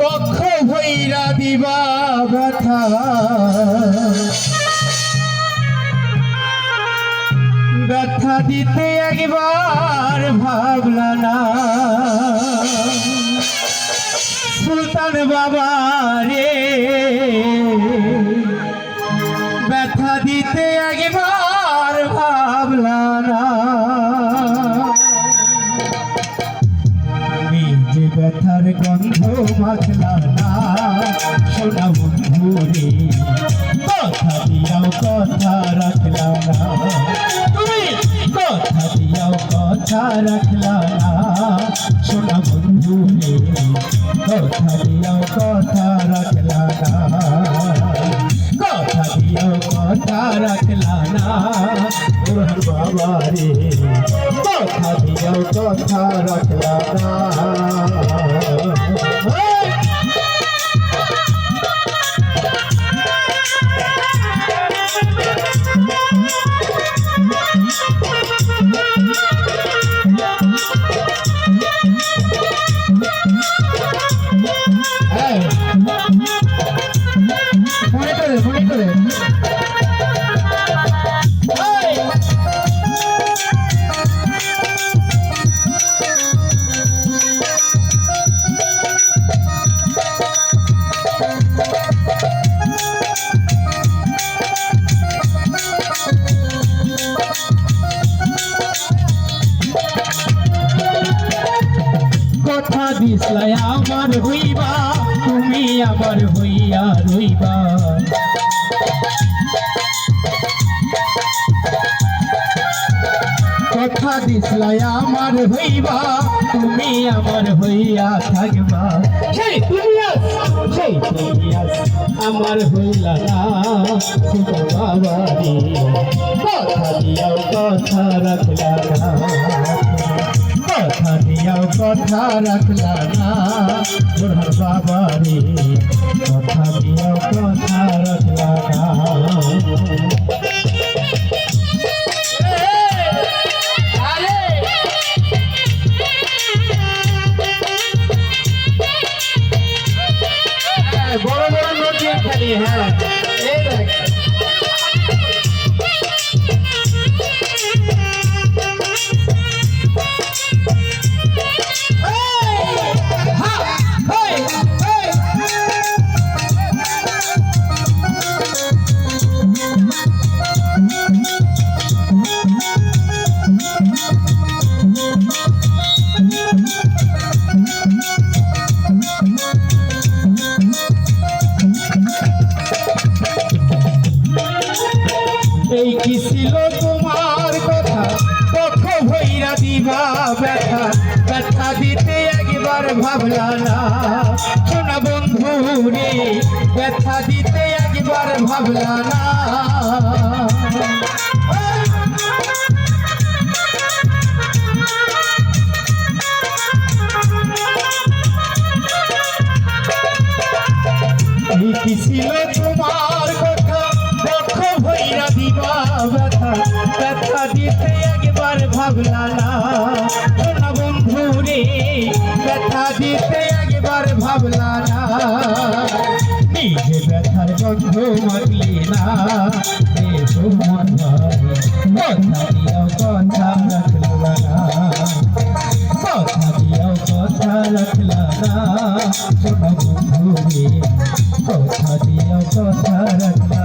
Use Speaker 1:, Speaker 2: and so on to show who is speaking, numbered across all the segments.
Speaker 1: বক্ষ ভৈরা দিবা ব্যথা। ব্যথা দিতে একবার ভাবলা না। সুলতান বাবা গন্ধ না সোনা বন্ধু রে কথা দিয়াও কথা রাখলা না তুমি কথা দিয়াও কথা রাখলাম না। সোনা বন্ধু রে, কথা দিয়াও কথা রাখলা না। কথা দিয়াও কথা রাখলা না। ওর বাবা রে, কথা দিয়াও কথা রাখলা না। কথা দিসলাই আমার হইবা, তুমি আমার হইয়া রইবা। কথা দিসলাই আমার হইবা, তুমি আমার হইয়া থাকবা। সেই আমার হইলা কথা দিয়াও কথা রাখলা না। কথা দিয়াও কথা রাখলা না। তোর বাবা রে কথা দিয়াও কথা রাখলা না। বড় ভাবলা না শোনা বন্ধু রে ব্যথা দিতে একবার ভাবলা ব্যথার গন্ধ মাগলি না এ তোমার কথা দিয়াও কথা রাখলা কথা দিয়াও কথা রাখলা না বন্ধু রে, কথা দিয়াও কথা রাখলা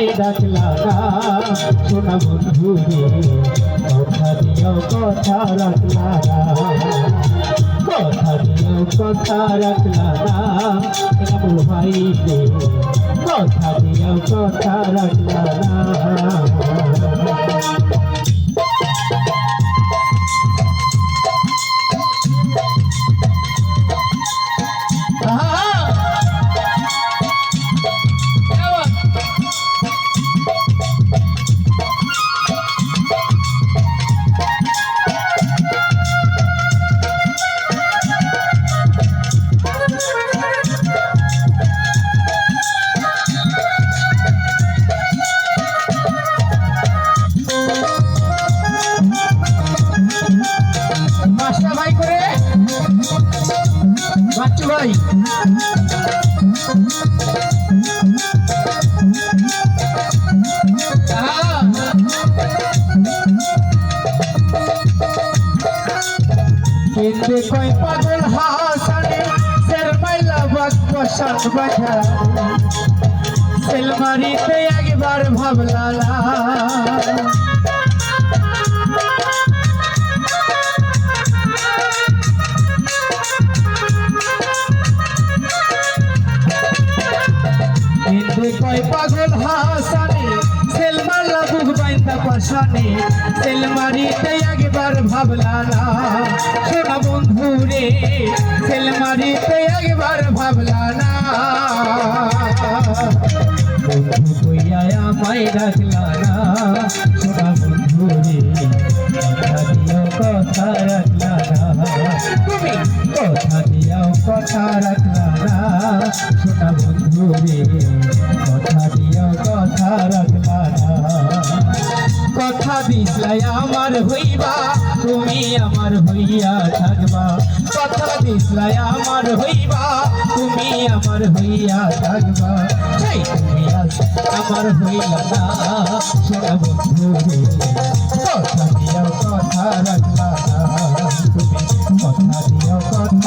Speaker 1: আমায় ডাকলা না শোন বন্ধু কথা দিও কথা রাখলা না কথা দিও কথা না ভাই। কেন্দ্রে কয় পাগল হাসানে? সের মাইলা বাগ বসান বাজার। সেলমারিতে একবার ভাবলা সেলমারিতে একবার ভাবলা না শোনা বন্ধু রে সেলমারিতে একবার ভাবলা না বন্ধু কইয়া আমায় রাখলা না শোনা বন্ধু রে আমার হইবা, তুমি আমার হইয়া থাকবা। কথা দিসলাই আমার হইবা, তুমি আমার হইয়া থাকবা। সেই তুমি আমার হইয়া কথা কথা রাখলা